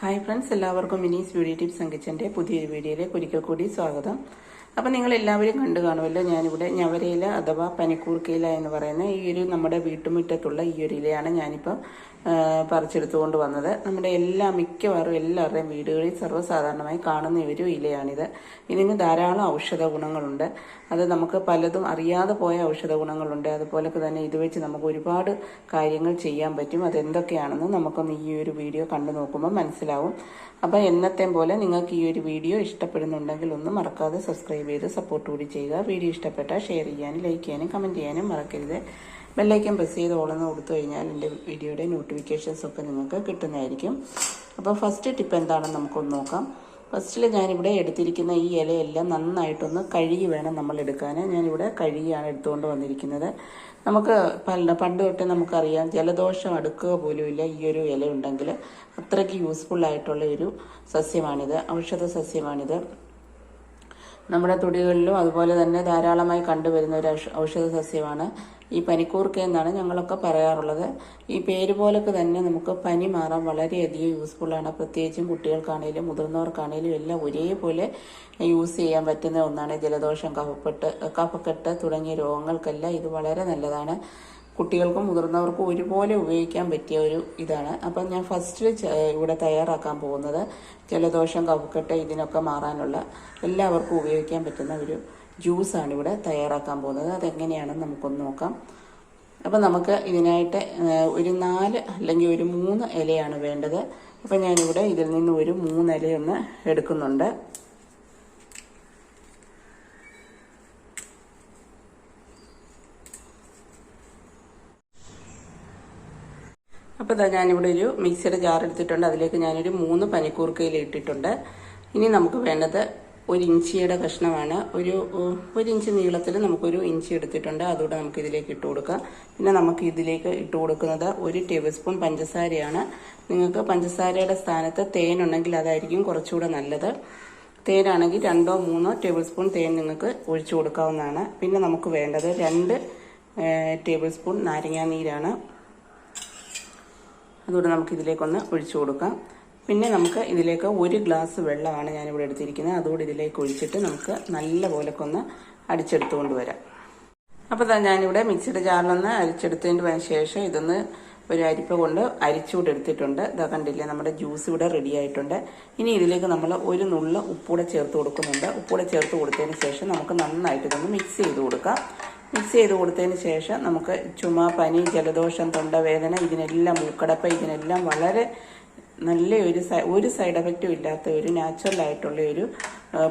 Hi friends എല്ലാവർക്കും മിനീസ് beauty tips സംഘിച്ചന്റെ പുതിയൊരു വീഡിയോയിലേക്ക് ഒരിക്കൽ കൂടി സ്വാഗതം. അപ്പോൾ നിങ്ങൾ എല്ലാവരും കണ്ടു കാണുമല്ലോ ഞാനിവിടെ ഞവരയില അഥവാ പനിക്കൂർക്കയില എന്ന് പറയുന്ന ഈ ഒരു നമ്മുടെ വീട്ടുമുറ്റത്തുള്ള ഈ ഒരു ഇലയാണ് ഞാനിപ്പോൾ പറിച്ചെടുത്തുകൊണ്ട് വന്നത്. നമ്മുടെ എല്ലാ മിക്കവാറും എല്ലാവരുടെയും വീടുകളിൽ സർവസാധാരണമായി കാണുന്ന ഒരു ഇലയാണിത്. ഇതിന് ധാരാളം ഔഷധ ഗുണങ്ങളുണ്ട്. അത് നമുക്ക് പലതും അറിയാതെ പോയ ഔഷധ ഗുണങ്ങളുണ്ട്. അതുപോലെ തന്നെ ഇത് വെച്ച് നമുക്ക് ഒരുപാട് കാര്യങ്ങൾ ചെയ്യാൻ പറ്റും. അതെന്തൊക്കെയാണെന്ന് നമുക്കൊന്ന് ഈ ഒരു വീഡിയോ കണ്ടു നോക്കുമ്പോൾ മനസ്സിലാവും. അപ്പോൾ എന്നത്തെയും പോലെ നിങ്ങൾക്ക് ഈ ഒരു വീഡിയോ ഇഷ്ടപ്പെടുന്നുണ്ടെങ്കിൽ ഒന്നും മറക്കാതെ സബ്സ്ക്രൈബ് ചെയ്ത് സപ്പോർട്ട് കൂടി ചെയ്യുക. വീഡിയോ ഇഷ്ടപ്പെട്ടാൽ ഷെയർ ചെയ്യാനും ലൈക്ക് ചെയ്യാനും കമന്റ് ചെയ്യാനും മറക്കരുത്. ബെല്ലൈക്കൻ പ്രസ് ചെയ്ത് ഓളെന്ന് കൊടുത്തു കഴിഞ്ഞാൽ എന്റെ വീഡിയോയുടെ നോട്ടിഫിക്കേഷൻസ് ഒക്കെ നിങ്ങൾക്ക് കിട്ടുന്നതായിരിക്കും. അപ്പോൾ ഫസ്റ്റ് ടിപ്പ് എന്താണെന്ന് നമുക്കൊന്ന് നോക്കാം. ഫസ്റ്റിൽ ഞാനിവിടെ എടുത്തിരിക്കുന്ന ഈ ഇലയെല്ലാം നന്നായിട്ടൊന്ന് കഴുകി വേണം നമ്മൾ എടുക്കാൻ. ഞാനിവിടെ കഴുകിയാണ് എടുത്തുകൊണ്ട് വന്നിരിക്കുന്നത്. നമുക്ക് പല പണ്ട് തൊട്ടേ നമുക്കറിയാം ജലദോഷം അടുക്കുക പോലുമില്ല ഈ ഒരു ഇല ഉണ്ടെങ്കിൽ. അത്രയ്ക്ക് യൂസ്ഫുൾ ആയിട്ടുള്ള ഒരു സസ്യമാണിത് ഔഷധ സസ്യമാണിത്. നമ്മുടെ തുടികളിലും അതുപോലെ തന്നെ ധാരാളമായി കണ്ടുവരുന്ന ഒരു ഔഷധ സസ്യമാണ് ഈ പനിക്കൂർക്ക എന്നാണ് ഞങ്ങളൊക്കെ പറയാറുള്ളത്. ഈ പേര് പോലൊക്കെ തന്നെ നമുക്ക് പനി മാറാൻ വളരെയധികം യൂസ്ഫുൾ ആണ്. പ്രത്യേകിച്ചും കുട്ടികൾക്കാണേലും മുതിർന്നവർക്കാണേലും എല്ലാം ഒരേപോലെ യൂസ് ചെയ്യാൻ പറ്റുന്ന ഒന്നാണ് ജലദോഷം കഫപ്പെട്ട് കഫക്കെട്ട് തുടങ്ങിയ രോഗങ്ങൾക്കെല്ലാം ഇത് വളരെ നല്ലതാണ്. കുട്ടികൾക്കും മുതിർന്നവർക്കും ഒരുപോലെ ഉപയോഗിക്കാൻ പറ്റിയ ഒരു ഇതാണ്. അപ്പം ഞാൻ ഫസ്റ്റ് ഇവിടെ തയ്യാറാക്കാൻ പോകുന്നത് ജലദോഷം കഫക്കെട്ട് ഇതിനൊക്കെ മാറാനുള്ള എല്ലാവർക്കും ഉപയോഗിക്കാൻ പറ്റുന്ന ഒരു ജ്യൂസാണ് ഇവിടെ തയ്യാറാക്കാൻ പോകുന്നത്. അതെങ്ങനെയാണെന്ന് നമുക്കൊന്ന് നോക്കാം. അപ്പം നമുക്ക് ഇതിനായിട്ട് ഒരു നാല് അല്ലെങ്കിൽ ഒരു മൂന്ന് ഇലയാണ് വേണ്ടത്. അപ്പം ഞാനിവിടെ ഇതിൽ നിന്ന് ഒരു മൂന്ന് ഇലയൊന്ന് എടുക്കുന്നുണ്ട്. അപ്പോൾ ഇതാ ഞാനിവിടെ ഒരു മിക്സിയുടെ ജാർ എടുത്തിട്ടുണ്ട്. അതിലേക്ക് ഞാനൊരു മൂന്ന് പനിക്കൂർക്കയിൽ ഇട്ടിട്ടുണ്ട്. ഇനി നമുക്ക് വേണ്ടത് ഒരു ഇഞ്ചിയുടെ കഷ്ണമാണ്. ഒരു ഒരു ഇഞ്ച് നീളത്തിൽ നമുക്കൊരു ഇഞ്ചി എടുത്തിട്ടുണ്ട്. അതുകൂടെ നമുക്ക് ഇതിലേക്ക് ഇട്ട് കൊടുക്കാം. പിന്നെ നമുക്ക് ഇതിലേക്ക് ഇട്ട് കൊടുക്കുന്നത് ഒരു ടേബിൾ സ്പൂൺ പഞ്ചസാരയാണ്. നിങ്ങൾക്ക് പഞ്ചസാരയുടെ സ്ഥാനത്ത് തേനുണ്ടെങ്കിൽ അതായിരിക്കും കുറച്ചുകൂടെ നല്ലത്. തേനാണെങ്കിൽ രണ്ടോ മൂന്നോ ടേബിൾ സ്പൂൺ തേൻ നിങ്ങൾക്ക് ഒഴിച്ചു കൊടുക്കാവുന്നതാണ്. പിന്നെ നമുക്ക് വേണ്ടത് രണ്ട് ടേബിൾ സ്പൂൺ നാരങ്ങാനീരാണ് അതുകൊണ്ട് നമുക്ക് ഇതിലേക്കൊന്ന് ഒഴിച്ചു കൊടുക്കാം. പിന്നെ നമുക്ക് ഇതിലേക്ക് ഒരു ഗ്ലാസ് വെള്ളമാണ് ഞാനിവിടെ എടുത്തിരിക്കുന്നത്. അതുകൂടി ഇതിലേക്ക് ഒഴിച്ചിട്ട് നമുക്ക് നല്ല പോലൊക്കെ ഒന്ന് അടിച്ചെടുത്തുകൊണ്ട് വരാം. അപ്പോൾ ഞാനിവിടെ മിക്സിയുടെ ജാറിലൊന്ന് അരിച്ചെടുത്തതിന് ശേഷം ഇതൊന്ന് ഒരു അരിപ്പ കൊണ്ട് അരിച്ചുകൂടെ എടുത്തിട്ടുണ്ട് ഇതാ കണ്ടില്ലേ നമ്മുടെ ജ്യൂസ് ഇവിടെ റെഡി ആയിട്ടുണ്ട്. ഇനി ഇതിലേക്ക് നമ്മൾ ഒരു നുള്ള ഉപ്പൂടെ ചേർത്ത് കൊടുക്കുന്നുണ്ട്. ഉപ്പൂടെ ചേർത്ത് കൊടുത്തതിന് ശേഷം നമുക്ക് നന്നായിട്ട് ഇതൊന്ന് മിക്സ് ചെയ്ത് കൊടുക്കാം. മിക്സ് ചെയ്ത് കൊടുത്തതിന് ശേഷം നമുക്ക് ചുമ പനി ജലദോഷം തൊണ്ടവേദന ഇതിനെല്ലാം മൂക്കടപ്പ ഇതിനെല്ലാം വളരെ നല്ല ഒരു ഒരു സൈഡ് എഫക്റ്റും ഇല്ലാത്ത ഒരു നാച്ചുറൽ ആയിട്ടുള്ള ഒരു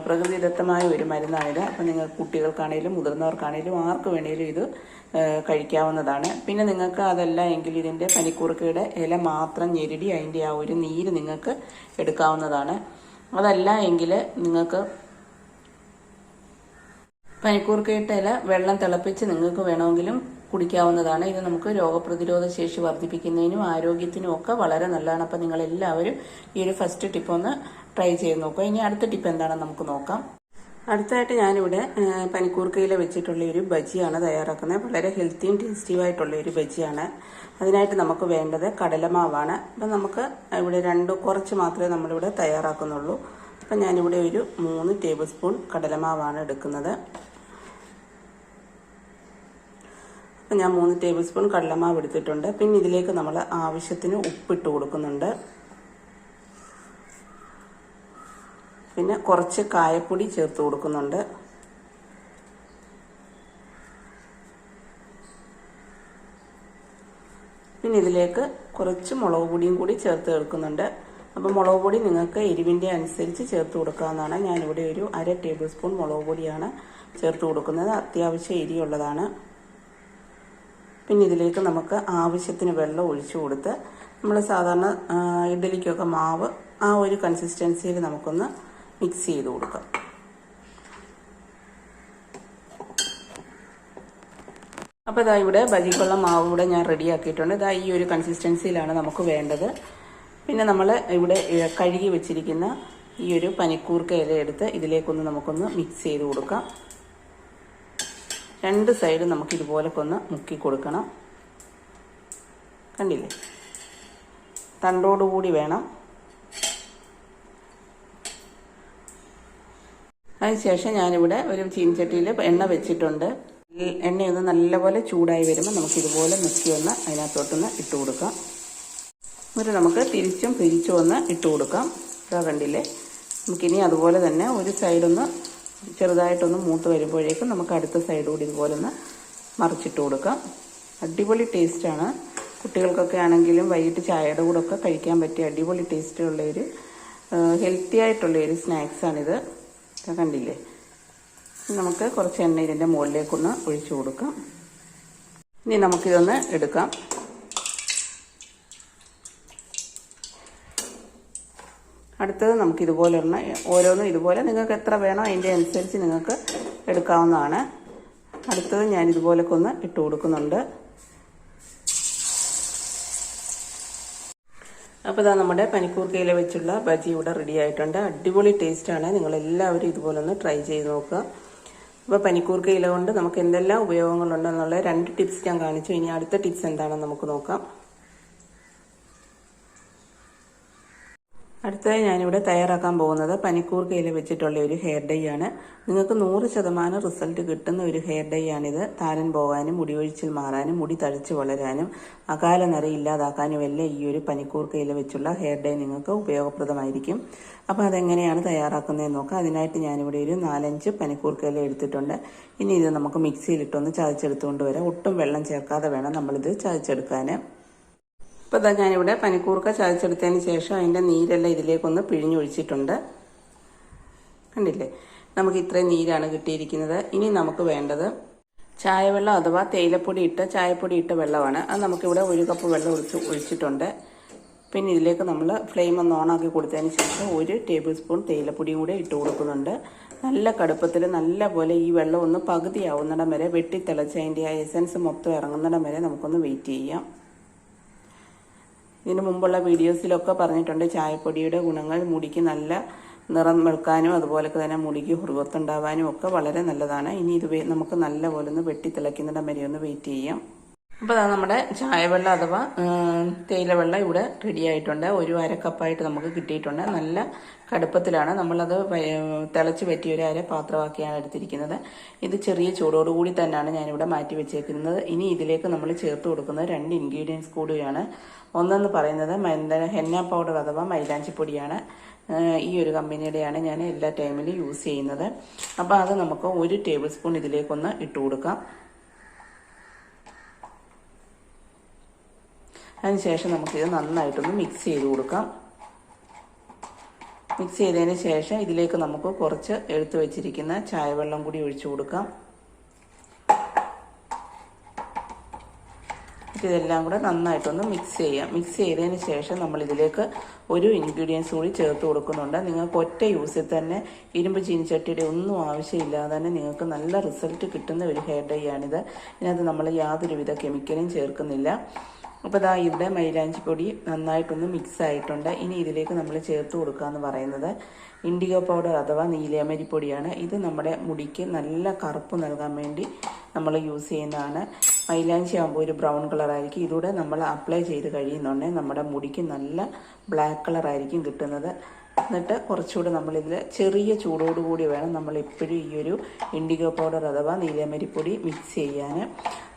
പ്രകൃതിദത്തമായ ഒരു മരുന്നാണിത്. അപ്പം നിങ്ങൾ കുട്ടികൾക്കാണേലും മുതിർന്നവർക്കാണേലും ആർക്ക് വേണേലും ഇത് കഴിക്കാവുന്നതാണ്. പിന്നെ നിങ്ങൾക്ക് അതല്ല എങ്കിൽ ഇതിന്റെ പനിക്കൂർക്കയുടെ ഇല മാത്രം ഞെരടി അതിന്റെ ആ ഒരു നീര് നിങ്ങൾക്ക് എടുക്കാവുന്നതാണ്. അതല്ല എങ്കിൽ നിങ്ങൾക്ക് പനിക്കൂർക്കയിട്ട ഇല വെള്ളം തിളപ്പിച്ച് നിങ്ങൾക്ക് വേണമെങ്കിലും കുടിക്കാവുന്നതാണ്. ഇത് നമുക്ക് രോഗപ്രതിരോധ ശേഷി വർദ്ധിപ്പിക്കുന്നതിനും ആരോഗ്യത്തിനും ഒക്കെ വളരെ നല്ലതാണ്. അപ്പം നിങ്ങൾ എല്ലാവരും ഈ ഒരു ഫസ്റ്റ് ടിപ്പ് ഒന്ന് ട്രൈ ചെയ്ത് നോക്കുക. ഇനി അടുത്ത ടിപ്പ് എന്താണെന്ന് നമുക്ക് നോക്കാം. അടുത്തായിട്ട് ഞാനിവിടെ പനിക്കൂർക്കയില വെച്ചിട്ടുള്ള ഒരു ബജിയാണ് തയ്യാറാക്കുന്നത്. വളരെ ഹെൽത്തിയും ടേസ്റ്റിയും ആയിട്ടുള്ള ഒരു ബജിയാണ്. അതിനായിട്ട് നമുക്ക് വേണ്ടത് കടലമാവാണ്. അപ്പം നമുക്ക് ഇവിടെ രണ്ട് കുറച്ച് മാത്രമേ നമ്മളിവിടെ തയ്യാറാക്കുന്നുള്ളൂ. അപ്പം ഞാനിവിടെ ഒരു മൂന്ന് ടേബിൾ സ്പൂൺ കടലമാവാണ് എടുക്കുന്നത്. അപ്പം ഞാൻ മൂന്ന് ടേബിൾ സ്പൂൺ കടലമാവ് എടുത്തിട്ടുണ്ട്. പിന്നെ ഇതിലേക്ക് നമ്മൾ ആവശ്യത്തിന് ഉപ്പിട്ട് കൊടുക്കുന്നുണ്ട്. പിന്നെ കുറച്ച് കായപ്പൊടി ചേർത്ത് കൊടുക്കുന്നുണ്ട്. പിന്നെ ഇതിലേക്ക് കുറച്ച് മുളക് പൊടിയും കൂടി ചേർത്ത് ചേർക്കുന്നുണ്ട് അപ്പോൾ മുളക് പൊടി നിങ്ങൾക്ക് എരിവിന്റെ അനുസരിച്ച് ചേർത്ത് കൊടുക്കാവുന്നതാണ്. ഞാനിവിടെ ഒരു അര ടേബിൾ സ്പൂൺ മുളക് പൊടിയാണ് ചേർത്ത് കൊടുക്കുന്നത്. അത്യാവശ്യം എരിയുള്ളതാണ് പിന്നെ ഇതിലേക്ക് നമുക്ക് ആവശ്യത്തിന് വെള്ളം ഒഴിച്ചു കൊടുത്ത് നമ്മൾ സാധാരണ ഇഡ്ഡലിക്കൊക്കെ മാവ് ആ ഒരു കൺസിസ്റ്റൻസിയിൽ നമുക്കൊന്ന് മിക്സ് ചെയ്ത് കൊടുക്കാം. അപ്പോൾ ഇതാ ഇവിടെ ബജിക്കുള്ള മാവ് ഇവിടെ ഞാൻ റെഡിയാക്കിയിട്ടുണ്ട് ഇതാ ഈ ഒരു കൺസിസ്റ്റൻസിയിലാണ് നമുക്ക് വേണ്ടത്. പിന്നെ നമ്മൾ ഇവിടെ കഴുകി വെച്ചിരിക്കുന്ന ഈ ഒരു പനിക്കൂർക്ക ഇല എടുത്ത് ഇതിലേക്കൊന്ന് നമുക്കൊന്ന് മിക്സ് ചെയ്ത് കൊടുക്കാം. രണ്ട് സൈഡും നമുക്ക് ഇതുപോലൊക്കെ ഒന്ന് മുക്കി കൊടുക്കണം. കണ്ടില്ലേ? തണ്ടോടുകൂടി വേണം. അതിനുശേഷം ഞാനിവിടെ ഒരു ചീനച്ചട്ടിയിൽ എണ്ണ വെച്ചിട്ടുണ്ട്. എണ്ണയൊന്ന് നല്ലപോലെ ചൂടായി വരുമ്പോൾ നമുക്ക് ഇതുപോലെ മുക്കി ഒന്ന് അതിനകത്തോട്ടൊന്ന് ഇട്ട് കൊടുക്കാം. എന്നിട്ട് നമുക്ക് തിരിച്ചും പിരിച്ചും ഒന്ന് ഇട്ട് കൊടുക്കാം. ഇതാ കണ്ടില്ലേ? നമുക്കിനി അതുപോലെ തന്നെ ഒരു സൈഡൊന്ന് ചെറുതായിട്ടൊന്ന് മൂത്ത് വരുമ്പോഴേക്കും നമുക്ക് അടുത്ത സൈഡ് കൂടി ഇതുപോലെ ഒന്ന് മറിച്ചിട്ട് കൊടുക്കാം. അടിപൊളി ടേസ്റ്റാണ് കുട്ടികൾക്കൊക്കെ ആണെങ്കിലും വൈകിട്ട് ചായയുടെ കൂടെ ഒക്കെ കഴിക്കാൻ പറ്റിയ അടിപൊളി ടേസ്റ്റുള്ള ഒരു ഹെൽത്തി ആയിട്ടുള്ള ഒരു സ്നാക്സാണിത് കണ്ടില്ലേ? നമുക്ക് കുറച്ച് എണ്ണ ഇതിന്റെ മുകളിലേക്കൊന്ന് ഒഴിച്ചു കൊടുക്കാം. ഇനി നമുക്കിതൊന്ന് എടുക്കാം. അടുത്തത് നമുക്ക് ഇതുപോലെ ഒന്ന് ഓരോന്നും ഇതുപോലെ നിങ്ങൾക്ക് എത്ര വേണോ അതിന്റെ അനുസരിച്ച് നിങ്ങൾക്ക് എടുക്കാവുന്നതാണ്. അടുത്തത് ഞാൻ ഇതുപോലൊക്കെ ഒന്ന് ഇട്ട് കൊടുക്കുന്നുണ്ട്. അപ്പോൾ ഇതാ നമ്മുടെ പനിക്കൂർക്കയില വെച്ചുള്ള ബജി ഇവിടെ റെഡി ആയിട്ടുണ്ട്. അടിപൊളി ടേസ്റ്റാണ് നിങ്ങൾ എല്ലാവരും ഇതുപോലെ ഒന്ന് ട്രൈ ചെയ്ത് നോക്കുക. അപ്പോൾ പനിക്കൂർക്കയില കൊണ്ട് നമുക്ക് എന്തെല്ലാം ഉപയോഗങ്ങളുണ്ടെന്നുള്ള രണ്ട് ടിപ്സ് ഞാൻ കാണിച്ചു. ഇനി അടുത്ത ടിപ്സ് എന്താണെന്ന് നമുക്ക് നോക്കാം. അടുത്തതായി ഞാനിവിടെ തയ്യാറാക്കാൻ പോകുന്നത് പനിക്കൂർക്കയിൽ വെച്ചിട്ടുള്ള ഒരു ഹെയർ ഡൈ ആണ്. നിങ്ങൾക്ക് നൂറ് ശതമാനം റിസൾട്ട് കിട്ടുന്ന ഒരു ഹെയർ ഡൈ ആണിത്. താരൻ പോകാനും മുടി ഒഴിച്ചിൽ മാറാനും മുടി തഴച്ച് വളരാനും അകാല നര ഇല്ലാതാക്കാനും എല്ലാം ഈ ഒരു പനിക്കൂർക്കയിൽ വെച്ചുള്ള ഹെയർ ഡൈ നിങ്ങൾക്ക് ഉപയോഗപ്രദമായിരിക്കും. അപ്പോൾ അതെങ്ങനെയാണ് തയ്യാറാക്കുന്നതെന്ന് നോക്കാം. അതിനായിട്ട് ഞാനിവിടെ ഒരു നാലഞ്ച് പനിക്കൂർക്കയിൽ എടുത്തിട്ടുണ്ട്. ഇനി ഇത് നമുക്ക് മിക്സിയിലിട്ടൊന്ന് ചതച്ചെടുത്തുകൊണ്ട് വരാം. ഒട്ടും വെള്ളം ചേർക്കാതെ വേണം നമ്മളിത് ചതച്ചെടുക്കാൻ ഇപ്പോൾ ഇതാ ഞാനിവിടെ പനിക്കൂർക്ക ചതച്ചെടുത്തതിന് ശേഷം അതിന്റെ നീരെല്ലാം ഇതിലേക്കൊന്ന് പിഴിഞ്ഞൊഴിച്ചിട്ടുണ്ട്. കണ്ടില്ലേ? നമുക്ക് ഇത്രയും നീരാണ് കിട്ടിയിരിക്കുന്നത്. ഇനി നമുക്ക് വേണ്ടത് ചായവെള്ളം അഥവാ തേയിലപ്പൊടി ഇട്ട് ചായപ്പൊടി ഇട്ട വെള്ളമാണ്. അത് നമുക്കിവിടെ ഒരു കപ്പ് വെള്ളം ഒഴിച്ച് ഒഴിച്ചിട്ടുണ്ട്. പിന്നെ ഇതിലേക്ക് നമ്മൾ ഫ്ലെയിം ഒന്ന് ഓണാക്കി കൊടുത്തതിന് ശേഷം ഒരു ടേബിൾ സ്പൂൺ തേയിലപ്പൊടിയും കൂടെ ഇട്ട് കൊടുക്കുന്നുണ്ട്. നല്ല കടുപ്പത്തിൽ നല്ല പോലെ ഈ വെള്ളം ഒന്ന് പകുതിയാവുന്നിടം വരെ വെട്ടിത്തിളച്ച് അതിന്റെ ആ എസൻസ് മൊത്തം ഇറങ്ങുന്നിടം വരെ നമുക്കൊന്ന് വെയിറ്റ് ചെയ്യാം. ഇതിനു മുമ്പുള്ള വീഡിയോസിലൊക്കെ പറഞ്ഞിട്ടുണ്ട് ചായപ്പൊടിയുടെ ഗുണങ്ങൾ മുടിക്ക് നല്ല നിറം വെളുക്കാനും അതുപോലൊക്കെ തന്നെ മുടിക്ക് ഹൃഗത്തുണ്ടാവാനും ഒക്കെ വളരെ നല്ലതാണ്. ഇനി ഇത് നമുക്ക് നല്ല പോലെ ഒന്ന് വെട്ടി തിളയ്ക്കുന്നിടം വരെ ഒന്ന് വെയിറ്റ് ചെയ്യാം. അപ്പോൾ അതാ നമ്മുടെ ചായവെള്ളം അഥവാ തേയില തേയിലവെള്ളം ഇവിടെ റെഡി ആയിട്ടുണ്ട്. ഒരു അരക്കപ്പായിട്ട് നമുക്ക് കിട്ടിയിട്ടുണ്ട്. നല്ല കടുപ്പത്തിലാണ്. നമ്മളത് തിളച്ച് പറ്റിയ ഒരു അര പാത്രമാക്കിയാണ് എടുത്തിരിക്കുന്നത്. ഇത് ചെറിയ ചൂടോടുകൂടി തന്നെയാണ് ഞാനിവിടെ മാറ്റി വെച്ചേക്കുന്നത്. ഇനി ഇതിലേക്ക് നമ്മൾ ചേർത്ത് കൊടുക്കുന്നത് രണ്ട് ഇൻഗ്രീഡിയൻസ് കൂടിയാണ്. ഒന്നെന്ന് പറയുന്നത് ഹെന്ന പൗഡർ അഥവാ മൈലാഞ്ചിപ്പൊടിയാണ് പൊടിയാണ് ഈ ഒരു കമ്പനിയുടെയാണ് ഞാൻ എല്ലാ ടൈമിലും യൂസ് ചെയ്യുന്നത്. അപ്പോൾ അത് നമുക്ക് ഒരു ടേബിൾ സ്പൂൺ ഇതിലേക്കൊന്ന് ഇട്ട് കൊടുക്കാം. അതിനുശേഷം നമുക്കിത് നന്നായിട്ടൊന്ന് മിക്സ് ചെയ്ത് കൊടുക്കാം. മിക്സ് ചെയ്തതിന് ശേഷം ഇതിലേക്ക് നമുക്ക് കുറച്ച് എടുത്തു വെച്ചിരിക്കുന്ന ചായവെള്ളം കൂടി ഒഴിച്ചു കൊടുക്കാം. ഇതെല്ലാം കൂടെ നന്നായിട്ടൊന്ന് മിക്സ് ചെയ്യാം. മിക്സ് ചെയ്തതിന് ശേഷം നമ്മൾ ഇതിലേക്ക് ഒരു ഇൻഗ്രീഡിയൻസ് കൂടി ചേർത്ത് കൊടുക്കുന്നുണ്ട്. നിങ്ങൾക്ക് ഒറ്റ യൂസിൽ തന്നെ ഇരുമ്പ് ചീനിച്ചട്ടിയുടെ ഒന്നും ആവശ്യമില്ലാതെ തന്നെ നിങ്ങൾക്ക് നല്ല റിസൾട്ട് കിട്ടുന്ന ഒരു ഹെയർ ഡൈ ആണിത്. ഇതിനകത്ത് നമ്മൾ യാതൊരുവിധ കെമിക്കലും ചേർക്കുന്നില്ല. അപ്പോൾ ഇതാ ഇവിടെ മൈലാഞ്ചി പൊടി നന്നായിട്ടൊന്ന് മിക്സ് ആയിട്ടുണ്ട്. ഇനി ഇതിലേക്ക് നമ്മൾ ചേർത്ത് കൊടുക്കുക എന്ന് പറയുന്നത് ഇൻഡിഗോ പൗഡർ അഥവാ നീലയമരി പൊടിയാണ്. ഇത് നമ്മുടെ മുടിക്ക് നല്ല കറുപ്പ് നൽകാൻ വേണ്ടി നമ്മൾ യൂസ് ചെയ്യുന്നതാണ്. മൈലാഞ്ചി ആകുമ്പോൾ ഒരു ബ്രൗൺ കളറായിരിക്കും ഇതൂടെ നമ്മൾ അപ്ലൈ ചെയ്ത് കഴിയുന്നുണ്ടെങ്കിൽ നമ്മുടെ മുടിക്ക് നല്ല ബ്ലാക്ക് കളറായിരിക്കും കിട്ടുന്നത്. എന്നിട്ട് കുറച്ചുകൂടെ നമ്മളിതിൽ ചെറിയ ചൂടോടുകൂടി വേണം നമ്മൾ എപ്പോഴും ഈ ഒരു ഇൻഡിഗോ പൗഡർ അഥവാ നീലമരിപ്പൊടി മിക്സ് ചെയ്യാൻ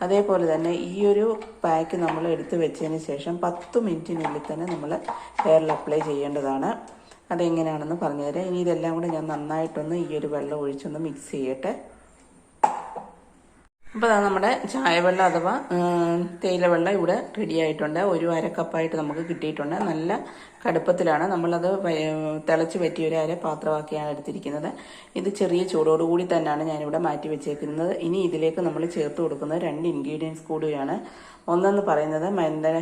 അതേപോലെ തന്നെ ഈ ഒരു പാക്ക് നമ്മൾ എടുത്ത് വെച്ചതിന് ശേഷം പത്ത് മിനിറ്റിനുള്ളിൽ തന്നെ നമ്മൾ ഹെയറിൽ അപ്ലൈ ചെയ്യേണ്ടതാണ്. അതെങ്ങനെയാണെന്ന് പറഞ്ഞുതരാം. ഇനി ഇതെല്ലാം കൂടെ ഞാൻ നന്നായിട്ടൊന്ന് ഈ ഒരു വെള്ളം ഒഴിച്ചൊന്ന് മിക്സ് ചെയ്യട്ടെ. അപ്പോൾ അതാ നമ്മുടെ ചായവെള്ളം അഥവാ തേയിലവെള്ളം ഇവിടെ റെഡി ആയിട്ടുണ്ട്. ഒരു അരക്കപ്പായിട്ട് നമുക്ക് കിട്ടിയിട്ടുണ്ട്. നല്ല കടുപ്പത്തിലാണ്. നമ്മളത് തിളച്ച് പറ്റിയ ഒരു അര പാത്രമാക്കിയാണ് എടുത്തിരിക്കുന്നത്. ഇത് ചെറിയ ചൂടോടുകൂടി തന്നെയാണ് ഞാനിവിടെ മാറ്റി വെച്ചേക്കുന്നത്. ഇനി ഇതിലേക്ക് നമ്മൾ ചേർത്ത് കൊടുക്കുന്നത് രണ്ട് ഇൻഗ്രീഡിയൻസ് കൂടിയാണ്. ഒന്നെന്ന് പറയുന്നത്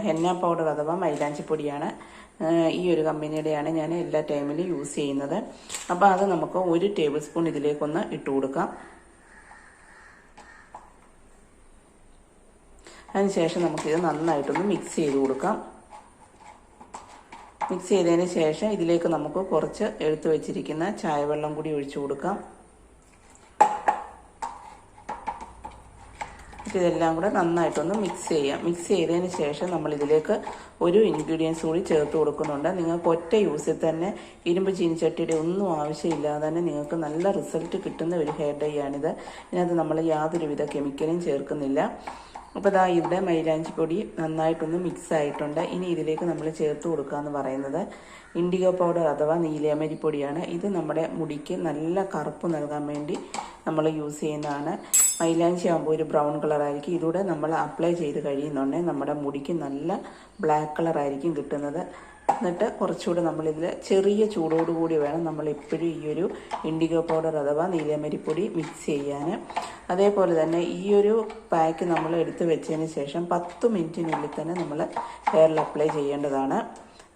ഹെന്ന പൗഡർ അഥവാ മൈലാഞ്ചിപ്പൊടിയാണ്. പൊടിയാണ് ഈ ഒരു കമ്പനിയുടെയാണ് ഞാൻ എല്ലാ ടൈമിലും യൂസ് ചെയ്യുന്നത്. അപ്പോൾ അത് നമുക്ക് ഒരു ടേബിൾ സ്പൂൺ ഇതിലേക്കൊന്ന് ഇട്ട് കൊടുക്കാം. അതിനുശേഷം നമുക്കിത് നന്നായിട്ടൊന്ന് മിക്സ് ചെയ്ത് കൊടുക്കാം. മിക്സ് ചെയ്തതിന് ശേഷം ഇതിലേക്ക് നമുക്ക് കുറച്ച് എടുത്തു വെച്ചിരിക്കുന്ന ചായവെള്ളം കൂടി ഒഴിച്ചു കൊടുക്കാം. ഇതെല്ലാം കൂടെ നന്നായിട്ടൊന്ന് മിക്സ് ചെയ്യാം. മിക്സ് ചെയ്തതിന് ശേഷം നമ്മൾ ഇതിലേക്ക് ഒരു ഇൻഗ്രീഡിയൻസ് കൂടി ചേർത്ത് കൊടുക്കുന്നുണ്ട്. നിങ്ങൾക്ക് ഒറ്റ യൂസിൽ തന്നെ ഇരുമ്പ് ചീനിച്ചട്ടിയുടെ ഒന്നും ആവശ്യമില്ലാതെ തന്നെ നിങ്ങൾക്ക് നല്ല റിസൾട്ട് കിട്ടുന്ന ഒരു ഹെയർ ഡൈ ആണിത്. ഇതിനകത്ത് നമ്മൾ യാതൊരുവിധ കെമിക്കലും ചേർക്കുന്നില്ല. അപ്പോൾ ഇതാ ഇവിടെ മൈലാഞ്ചി പൊടി നന്നായിട്ടൊന്ന് മിക്സ് ആയിട്ടുണ്ട്. ഇനി ഇതിലേക്ക് നമ്മൾ ചേർത്ത് കൊടുക്കുക എന്ന് പറയുന്നത് ഇൻഡിഗോ പൗഡർ അഥവാ നീലയമരി പൊടിയാണ്. ഇത് നമ്മുടെ മുടിക്ക് നല്ല കറുപ്പ് നൽകാൻ വേണ്ടി നമ്മൾ യൂസ് ചെയ്യുന്നതാണ്. മൈലാഞ്ചി ആകുമ്പോൾ ഒരു ബ്രൗൺ കളറായിരിക്കും ഇതൂടെ നമ്മൾ അപ്ലൈ ചെയ്ത് കഴിയുന്നുണ്ടെങ്കിൽ നമ്മുടെ മുടിക്ക് നല്ല ബ്ലാക്ക് കളറായിരിക്കും കിട്ടുന്നത്. എന്നിട്ട് കുറച്ചുകൂടി നമ്മളിതിൽ ചെറിയ ചൂടോടുകൂടി വേണം നമ്മൾ എപ്പോഴും ഈ ഒരു ഇൻഡിഗോ പൗഡർ അഥവാ നീലമരിപ്പൊടി മിക്സ് ചെയ്യാൻ അതേപോലെ തന്നെ ഈ ഒരു പാക്ക് നമ്മൾ എടുത്ത് വെച്ചതിന് ശേഷം പത്ത് മിനിറ്റിനുള്ളിൽ തന്നെ നമ്മൾ ഹെയറിൽ അപ്ലൈ ചെയ്യേണ്ടതാണ്.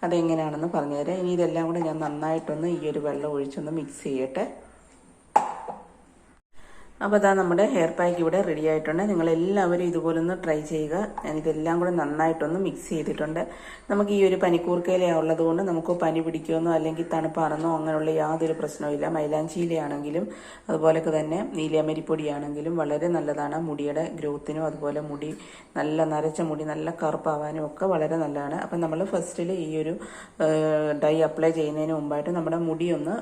അതെങ്ങനെയാണെന്ന് പറഞ്ഞുതരാം. ഇനി ഇതെല്ലാം കൂടെ ഞാൻ നന്നായിട്ടൊന്ന് ഈ ഒരു വെള്ളം ഒഴിച്ചൊന്ന് മിക്സ് ചെയ്യട്ടെ. അപ്പോൾ അതാ നമ്മുടെ ഹെയർ പാക്ക് ഇവിടെ റെഡി ആയിട്ടുണ്ട്. നിങ്ങളെല്ലാവരും ഇതുപോലെ ഒന്ന് ട്രൈ ചെയ്യുക ഞാനിതെല്ലാം കൂടെ നന്നായിട്ടൊന്ന് മിക്സ് ചെയ്തിട്ടുണ്ട്. നമുക്ക് ഈ ഒരു പനിക്കൂർക്കയില ഉള്ളതുകൊണ്ട് നമുക്ക് പനി പിടിക്കുമെന്നോ അല്ലെങ്കിൽ തണുപ്പാണെന്നോ അങ്ങനെയുള്ള യാതൊരു പ്രശ്നവുമില്ല മൈലാഞ്ചിയിലയാണെങ്കിലും അതുപോലൊക്കെ തന്നെ നീലയമരിപ്പൊടിയാണെങ്കിലും വളരെ നല്ലതാണ്. മുടിയുടെ ഗ്രോത്തിനും അതുപോലെ മുടി നല്ല നരച്ച മുടി നല്ല കറുപ്പാവാനും ഒക്കെ വളരെ നല്ലതാണ്. അപ്പം നമ്മൾ ഫസ്റ്റിൽ ഈ ഒരു ഡൈ അപ്ലൈ ചെയ്യുന്നതിന് മുമ്പായിട്ട് നമ്മുടെ മുടിയൊന്ന്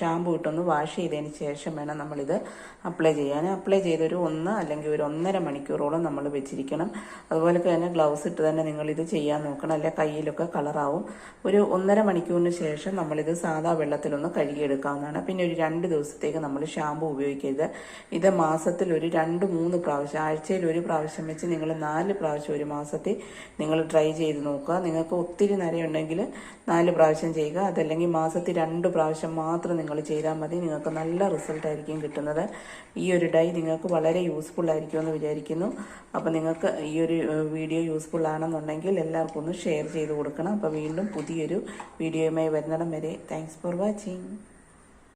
ഷാമ്പു ഇട്ടൊന്ന് വാഷ് ചെയ്തതിന് ശേഷം വേണം നമ്മളിത് അപ്ലൈ ചെയ്യാൻ അപ്ലൈ ചെയ്തൊരു ഒന്ന് അല്ലെങ്കിൽ ഒരു ഒന്നര മണിക്കൂറോളം നമ്മൾ വെച്ചിരിക്കണം. അതുപോലെ തന്നെ ഗ്ലൗസ് ഇട്ട് തന്നെ നിങ്ങൾ ഇത് ചെയ്യാൻ നോക്കണം. അല്ലെ കയ്യിലൊക്കെ കളറാവും ഒരു ഒന്നര മണിക്കൂറിന് ശേഷം നമ്മളിത് സാധാ വെള്ളത്തിലൊന്ന് കഴുകിയെടുക്കാവുന്നതാണ്. പിന്നെ ഒരു രണ്ട് ദിവസത്തേക്ക് നമ്മൾ ഷാമ്പു ഉപയോഗിക്കരുത്. ഇത് മാസത്തിൽ ഒരു രണ്ട് മൂന്ന് പ്രാവശ്യം ആഴ്ചയിൽ ഒരു പ്രാവശ്യം വെച്ച് നിങ്ങൾ നാല് പ്രാവശ്യം ഒരു മാസത്തിൽ നിങ്ങൾ ട്രൈ ചെയ്ത് നോക്കുക. നിങ്ങൾക്ക് ഒത്തിരി നരയുണ്ടെങ്കിൽ നാല് പ്രാവശ്യം ചെയ്യുക. അതല്ലെങ്കിൽ മാസത്തിൽ രണ്ട് പ്രാവശ്യം മാത്രം നിങ്ങൾ ചെയ്താൽ മതി. നിങ്ങൾക്ക് നല്ല റിസൾട്ട് ആയിരിക്കും കിട്ടുന്നത്. ഈ ഒരു ഡൈ നിങ്ങൾക്ക് വളരെ യൂസ്ഫുൾ ആയിരിക്കുമെന്ന് വിചാരിക്കുന്നു. അപ്പോൾ നിങ്ങൾക്ക് ഈ ഒരു വീഡിയോ യൂസ്ഫുൾ ആണെന്നുണ്ടെങ്കിൽ എല്ലാവർക്കും ഒന്ന് ഷെയർ ചെയ്ത് കൊടുക്കണം. അപ്പോൾ വീണ്ടും പുതിയൊരു വീഡിയോയുമായി വരുന്നിടം വരെ. Thanks for watching.